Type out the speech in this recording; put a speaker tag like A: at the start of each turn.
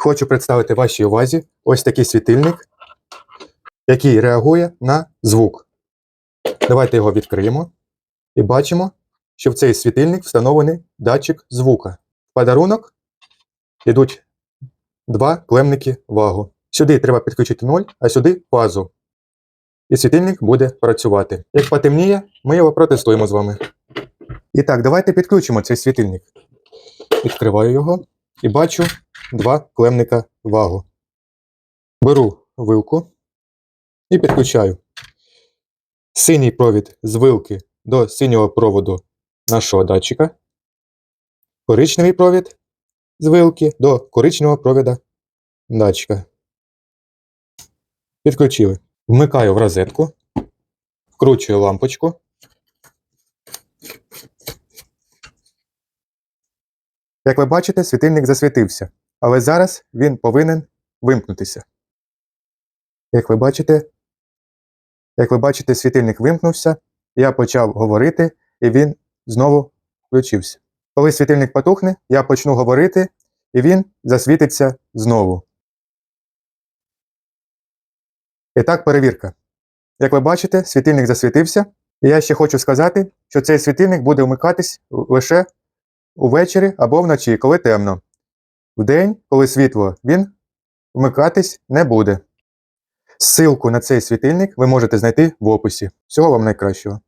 A: Хочу представити вашій увазі ось такий світильник, який реагує на звук. Давайте його відкриємо і бачимо, що в цей світильник встановлений датчик звука. В подарунок йдуть два клемники вагу. Сюди треба підключити 0, а сюди фазу. І світильник буде працювати. Як потемніє, ми його протестуємо з вами. І так, давайте підключимо цей світильник. Відкриваю його і бачу два клемника вагу. Беру вилку і підключаю синій провід з вилки до синього проводу нашого датчика, коричневий провід з вилки до коричневого провіда датчика. Підключили. Вмикаю в розетку, вкручую лампочку. Як ви бачите, світильник засвітився, але зараз він повинен вимкнутися. Як ви бачите, як ви бачите, світильник вимкнувся, я почав говорити, і він знову включився. Коли світильник потухне, я почну говорити, і він засвітиться знову. І так, перевірка. Як ви бачите, світильник засвітився. І я ще хочу сказати, що цей світильник буде вмикатись лише увечері або вночі, коли темно. Вдень, коли світло, він вмикатись не буде. Силку на цей світильник ви можете знайти в описі. Всього вам найкращого.